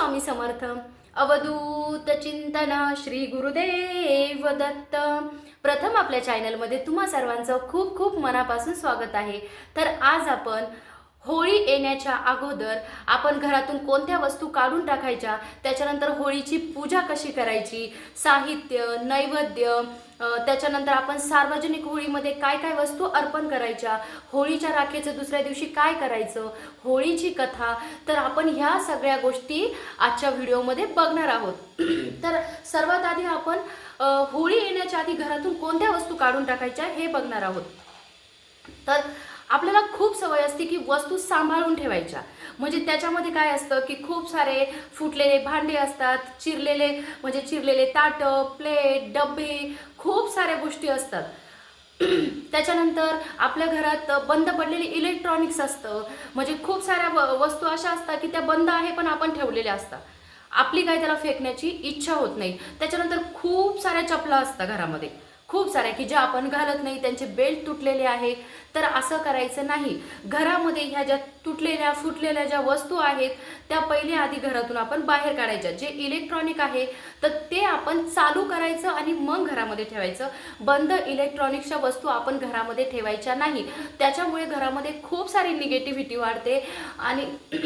स्वामी समर्थ. अवधूत चिंतन श्री गुरुदेव दत्त. प्रथम आपल्या चॅनलमध्ये तुम्हा सर्वांचं खूप खूप मनापासून स्वागत आहे. तर आज आपण होळी येण्याच्या अगोदर आपण घरातून कोणत्या वस्तू काढून टाकायच्या? त्याच्यानंतर होळीची पूजा कशी करायची? साहित्य नैवेद्य त्याच्यानंतर आपण सार्वजनिक होळीमध्ये काय काय वस्तू अर्पण करायच्या? होळीच्या राखेचं दुसऱ्या दिवशी काय करायचं? होळीची कथा. तर आपण ह्या सगळ्या गोष्टी आजच्या व्हिडिओमध्ये बघणार आहोत. तर सर्वात आधी आपण होळी येण्याच्या आधी घरातून कोणत्या वस्तू काढून टाकायच्या हे बघणार आहोत. तर आपल्याला खूप सवय असते की वस्तू सांभाळून ठेवायच्या. म्हणजे त्याच्यामध्ये काय असतं की खूप सारे फुटलेले भांडे असतात चिरलेले म्हणजे चिरलेले ताटं प्लेट डबे खूप साऱ्या गोष्टी असतात. त्याच्यानंतर आपल्या घरात बंद पडलेले इलेक्ट्रॉनिक्स असतं. म्हणजे खूप साऱ्या व- वस्तू अशा असतात की त्या बंद आहे पण आपण ठेवलेल्या असतात. आपली काय त्याला फेकण्याची इच्छा होत नाही. त्याच्यानंतर खूप साऱ्या चपला असतात घरामध्ये. खूप साऱ्या की ज्या आपण घालत नाही त्यांचे बेल्ट तुटलेले आहे तर असं करायचं नाही. घरामध्ये ह्या ज्या तुटलेल्या फुटलेल्या ज्या वस्तू आहेत त्या पहिले आधी घरातून आपण बाहेर काढायच्या. जे इलेक्ट्रॉनिक आहे तर ते आपण चालू करायचं आणि मग घरामध्ये ठेवायचं. बंद इलेक्ट्रॉनिक्सच्या वस्तू आपण घरामध्ये ठेवायच्या नाही. त्याच्यामुळे घरामध्ये खूप सारी निगेटिव्हिटी वाढते. आणि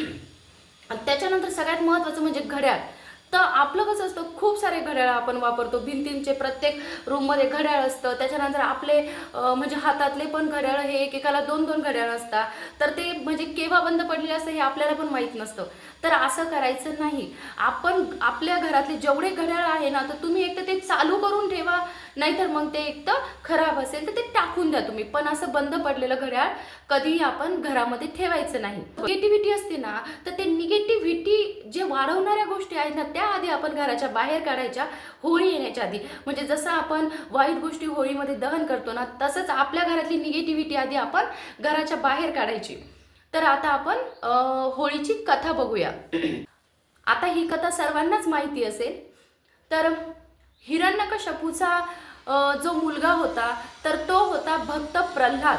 त्याच्यानंतर सगळ्यात महत्त्वाचं म्हणजे घड्याळ. तर आपलं कसं असतं खूप सारे घड्याळ आपण वापरतो. भिंतींचे प्रत्येक रूममध्ये घड्याळ असतं. त्याच्यानंतर आपले म्हणजे हातातले पण घड्याळ हे एकेकाला दोन दोन घड्याळ असतात. तर ते म्हणजे केव्हा बंद पडलेले असतं हे आपल्याला पण माहीत नसतं. तर असं करायचं नाही. आपण आपल्या घरातले जेवढे घड्याळ आहे ना तर तुम्ही एक तर ते चालू करून ठेवा. नाहीतर मग ते एक तर खराब असेल तर ते टाकून द्या तुम्ही. पण असं बंद पडलेलं घड्याळ कधीही आपण घरामध्ये ठेवायचं नाही. निगेटिव्हिटी असते ना तर ते निगेटिव्हिटी जे वाढवणाऱ्या गोष्टी आहेत ना त्या आधी आपण घराच्या बाहेर काढायच्या होळी येण्याच्या आधी. म्हणजे जसं आपण वाईट गोष्टी होळीमध्ये दहन करतो ना तसंच आपल्या घरातली निगेटिव्हिटी आधी आपण घराच्या बाहेर काढायची. तर आता आपण होळीची कथा बघूया. आता ही कथा सर्वांनाच माहिती असेल. तर हिरण्यकशपूचा जो मुलगा होता तर तो होता भक्त प्रल्हाद.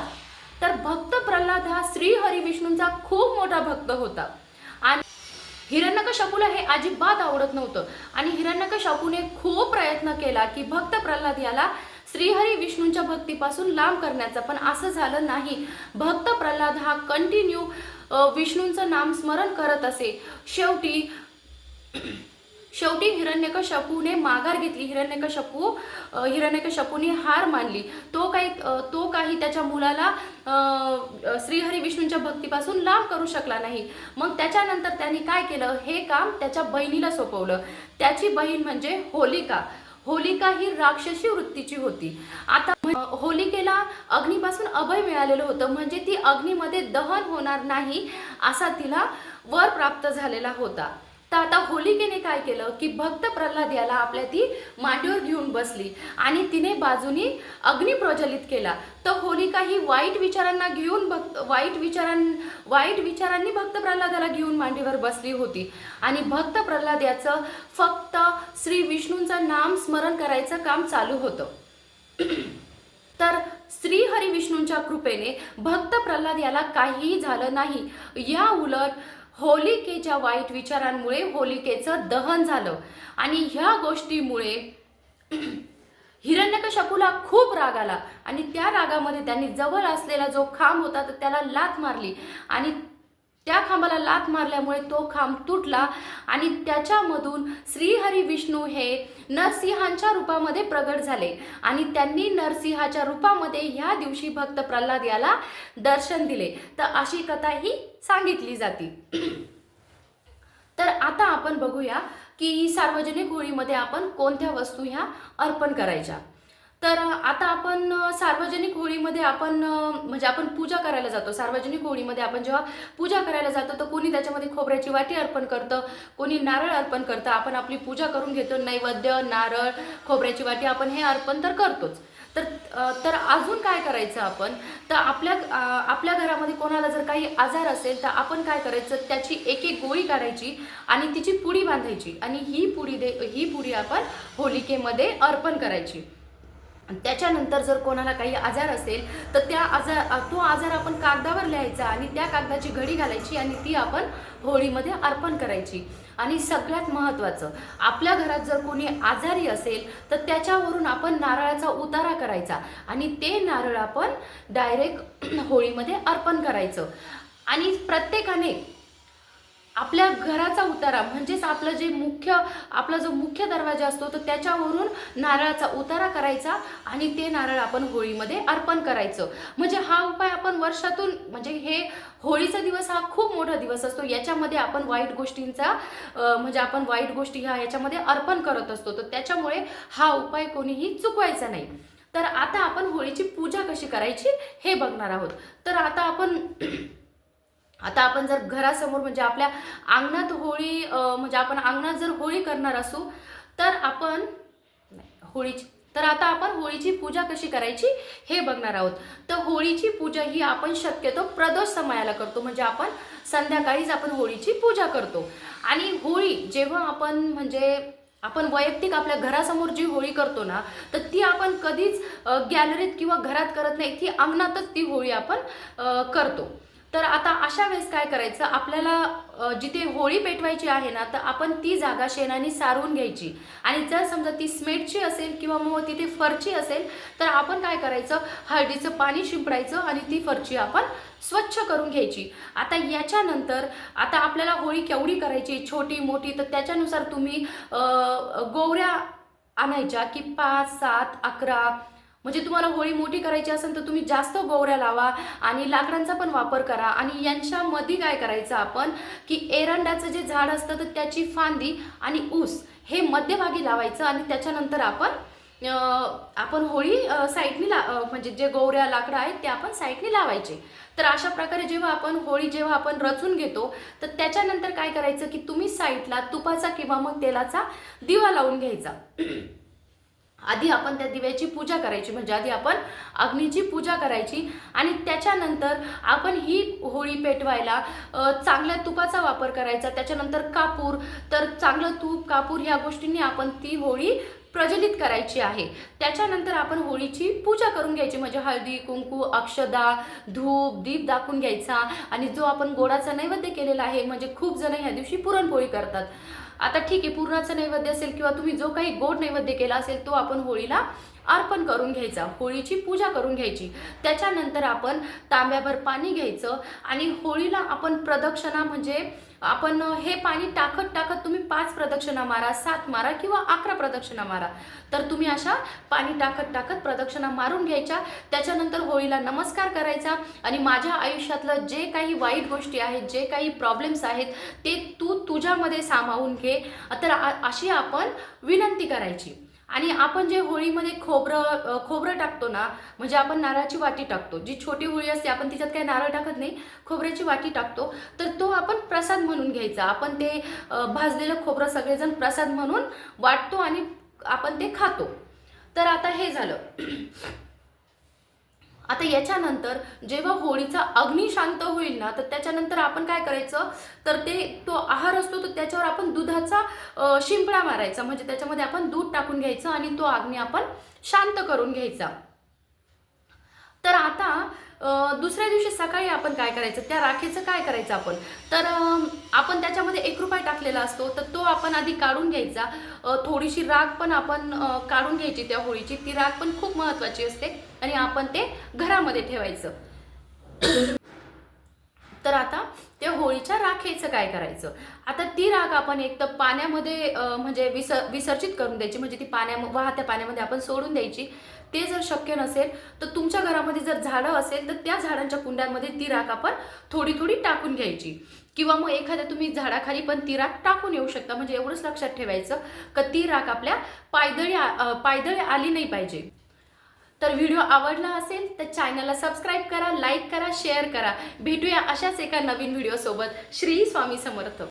तर भक्त प्रल्हाद हा श्री हरी विष्णूंचा खूप मोठा भक्त होता. हिरण्यकशपूला हे अजिबात आवडत नव्हतं. आणि हिरण्यकशपूने खूप प्रयत्न केला की भक्त प्रल्हाद याला श्रीहरी विष्णूंच्या भक्तीपासून लांब करण्याचा पण असं झालं नाही. भक्त प्रल्हाद हा कंटिन्यू विष्णूंचं नाम स्मरण करत असे. शेवटी शेवटी हिरण्यकशपूने माघार घेतली. हिरण्यकशपू हिरण्यकशपूने हार मानली. तो काही तो काही त्याच्या मुलाला श्रीहरी विष्णूंच्या भक्तीपासून लांब करू शकला नाही. मग त्याच्यानंतर त्यांनी काय केलं? हे काम त्याच्या बहिणीला सोपवलं. त्याची बहीण म्हणजे होलिका. होलिका ही राक्षसी वृत्तीची होती. आता होलिकेला अग्नीपासून अभय मिळालेलं होतं. म्हणजे ती अग्नीमध्ये दहन होणार नाही असा तिला वर प्राप्त झालेला होता. तर आता होलिकेने काय केलं की भक्त प्रल्हाद याला आपल्या ती मांडीवर घेऊन बसली आणि तिने बाजूनी अग्नी प्रज्वलित केला. तर होलिका ही वाईट विचारांना घेऊन भक्त वाईट विचारां वाईट विचारांनी भक्त प्रल्हादाला घेऊन मांडीवर बसली होती. आणि भक्त प्रल्हाद याचं फक्त श्री विष्णूंचं नाम स्मरण करायचं काम चालू होतं. तर श्री हरी विष्णूंच्या कृपेने भक्त प्रल्हाद याला काहीही झालं नाही. या उलट होलिकेच्या वाईट विचारांमुळे होलिकेचं दहन झालं. आणि ह्या गोष्टीमुळे हिरण्यकशपूला खूप राग आला. आणि त्या रागामध्ये त्यांनी जवळ असलेला जो खांब होता तर त्याला लात मारली. आणि त्या खांबाला लात मारल्यामुळे तो खांब तुटला आणि त्याच्यामधून श्रीहरी विष्णू हे नरसिंहांच्या रूपामध्ये प्रगट झाले. आणि त्यांनी नरसिंहाच्या रूपामध्ये ह्या दिवशी भक्त प्रल्हाद याला दर्शन दिले. तर अशी कथा ही सांगितली जाते. तर आता आपण बघूया की सार्वजनिक होळीमध्ये आपण कोणत्या वस्तू ह्या अर्पण करायच्या? तर आता आपण सार्वजनिक होळीमध्ये आपण म्हणजे आपण पूजा करायला जातो. सार्वजनिक होळीमध्ये आपण जेव्हा पूजा करायला जातो तर कोणी त्याच्यामध्ये खोबऱ्याची वाटी अर्पण करतं कोणी नारळ अर्पण करतं. आपण आपली पूजा करून घेतो नैवेद्य नारळ खोबऱ्याची वाटी आपण हे अर्पण तर करतोच. तर तर अजून काय करायचं आपण? तर आपल्या आपल्या घरामध्ये कोणाला जर काही आजार असेल तर आपण काय करायचं? त्याची एक एक गोळी काढायची आणि तिची पुडी बांधायची आणि ही पुडी दे ही पुडी आपण होलिकेमध्ये अर्पण करायची. त्याच्यानंतर जर कोणाला काही आजार असेल तर त्या आजार तो आजार आपण कागदावर लिहायचा आणि त्या कागदाची घडी घालायची आणि ती आपण होळीमध्ये अर्पण करायची. आणि सगळ्यात महत्त्वाचं आपल्या घरात जर कोणी आजारी असेल तर त्याच्यावरून आपण नारळाचा उतारा करायचा आणि ते नारळ आपण डायरेक्ट होळीमध्ये अर्पण करायचं. आणि प्रत्येकाने आपल्या घराचा उतारा म्हणजेच आपलं जे मुख्य आपला जो मुख्य दरवाजा असतो तर त्याच्यावरून नारळाचा उतारा करायचा आणि ते नारळ आपण होळीमध्ये अर्पण करायचं. म्हणजे हा उपाय आपण वर्षातून म्हणजे हे होळीचा दिवस हा खूप मोठा दिवस असतो. याच्यामध्ये आपण वाईट गोष्टींचा म्हणजे आपण वाईट गोष्टी ह्या याच्यामध्ये अर्पण करत असतो. तर त्याच्यामुळे हा उपाय कोणीही चुकवायचा नाही. तर आता आपण होळीची पूजा कशी करायची हे बघणार आहोत. तर आता आपण आता आपण जर घरासमोर म्हणजे आपल्या अंगणात होळी म्हणजे आपण अंगणात जर होळी करणार असू तर आपण होळीची तर आता आपण होळीची पूजा कशी करायची हे बघणार आहोत. तर होळीची पूजा ही आपण शक्यतो प्रदोष समयाला करतो म्हणजे आपण संध्याकाळीच आपण होळीची पूजा करतो. आणि होळी जेव्हा आपण म्हणजे आपण वैयक्तिक आपल्या घरासमोर जी होळी करतो ना तर ती आपण कधीच गॅलरीत किंवा घरात करत नाही ती अंगणातच ती होळी आपण करतो. तर आता अशा वेळेस काय करायचं? आपल्याला जिथे होळी पेटवायची आहे ना तर आपण ती जागा शेणाने सारून घ्यायची. आणि जर समजा ती स्मेटची असेल किंवा मग तिथे फरची असेल तर आपण काय करायचं? हळदीचं पाणी शिंपडायचं आणि ती फरची आपण स्वच्छ करून घ्यायची. आता याच्यानंतर आता आपल्याला होळी केवढी करायची? छोटी मोठी तर त्याच्यानुसार तुम्ही गोवऱ्या आणायच्या की पाच सात अकरा म्हणजे तुम्हाला होळी मोठी करायची असेल तर तुम्ही जास्त गोवऱ्या लावा आणि लाकडांचा पण वापर करा. आणि यांच्यामध्ये काय करायचं आपण? की एरंडाचं जे झाड असतं तर त्याची फांदी आणि ऊस हे मध्यभागी लावायचं आणि त्याच्यानंतर आपण आपण होळी साईडनी ला म्हणजे जे गोवऱ्या लाकडं आहेत ते आपण साईडनी लावायचे. तर अशा प्रकारे जेव्हा आपण होळी जेव्हा आपण रचून घेतो तर त्याच्यानंतर काय करायचं की तुम्ही साईडला तुपाचा किंवा मग तेलाचा दिवा लावून घ्यायचा. आधी आपण त्या दिव्याची पूजा करायची म्हणजे आधी आपण अग्नीची पूजा करायची आणि त्याच्यानंतर आपण ही होळी पेटवायला चांगल्या तुपाचा वापर करायचा. त्याच्यानंतर कापूर तर चांगलं तूप कापूर ह्या गोष्टींनी आपण ती होळी प्रज्वलित करायची आहे. त्याच्यानंतर आपण होळीची पूजा करून घ्यायची म्हणजे हळदी कुंकू अक्षदा धूप दीप दाखवून घ्यायचा. आणि जो आपण गोडाचा नैवेद्य केलेला आहे म्हणजे खूप जण ह्या दिवशी पुरणपोळी करतात. आता ठीक आहे पूर्णाचा नैवेद्य असेल किंवा तुम्ही जो काही गोड नैवेद्य केला असेल तो आपण होळीला अर्पण करून घ्यायचा होळीची पूजा करून घ्यायची. त्याच्यानंतर आपण तांब्याभर पाणी घ्यायचं आणि होळीला आपण प्रदक्षिणा म्हणजे आपण हे पाणी टाकत टाकत तुम्ही पाच प्रदक्षिणा मारा सात मारा किंवा अकरा प्रदक्षिणा मारा. तर तुम्ही अशा पाणी टाकत टाकत प्रदक्षिणा मारून घ्यायच्या. त्याच्यानंतर होळीला नमस्कार करायचा आणि माझ्या आयुष्यातलं जे काही वाईट गोष्टी आहेत जे काही प्रॉब्लेम्स आहेत ते तू तुझ्यामध्ये सामावून घे. तर अशी आपण विनंती करायची. आणि आपण जे होळीमध्ये खोबरं खोबरं टाकतो ना म्हणजे आपण नारळाची वाटी टाकतो. जी छोटी होळी असते आपण तिच्यात काही नारळ टाकत नाही खोबऱ्याची वाटी टाकतो. तर तो आपण प्रसाद म्हणून घ्यायचा. आपण ते भाजलेलं खोबरं सगळेजण प्रसाद म्हणून वाटतो आणि आपण ते खातो. तर आता हे झालं. आता याच्यानंतर जेव्हा होळीचा अग्नी शांत होईल ना तर त्याच्यानंतर आपण काय करायचं? तर ते तो आहार असतो तर त्याच्यावर आपण दुधाचा शिंपळा शिंपडा मारायचा. म्हणजे त्याच्यामध्ये आपण दूध टाकून घ्यायचं आणि तो अग्नी आपण शांत करून घ्यायचा. तर आता दुसऱ्या दिवशी सकाळी आपण काय करायचं? त्या राखेचं काय करायचं आपण? तर आपण त्याच्यामध्ये एक रुपये टाकलेला असतो तर तो आपण आधी काढून घ्यायचा. थोडीशी राख पण आपण काढून घ्यायची त्या होळीची. ती राख पण खूप महत्त्वाची असते आणि आपण ते घरामध्ये ठेवायचं. तर आता होळीच्या राखेचं काय करायचं? आता ती राख आपण एक तर पाण्यामध्ये म्हणजे विस विसर्जित करून द्यायची. म्हणजे ती पाण्या वाहत्या पाण्यामध्ये आपण सोडून द्यायची. ते जर शक्य नसेल तर तुमच्या घरामध्ये जर झाडं असेल तर त्या झाडांच्या कुंड्यांमध्ये ती राख आपण थोडी थोडी टाकून घ्यायची. किंवा मग एखाद्या तुम्ही झाडाखाली पण ती राख टाकून येऊ शकता. म्हणजे एवढंच लक्षात ठेवायचं का ती राख आपल्या पायदळी पायदळी आली नाही पाहिजे. तर व्हिडिओ आवडला असेल तर चॅनलला सबस्क्राईब करा लाईक करा शेअर करा. भेटूया अशाच एका नवीन व्हिडिओसोबत श्री स्वामी समर्थ.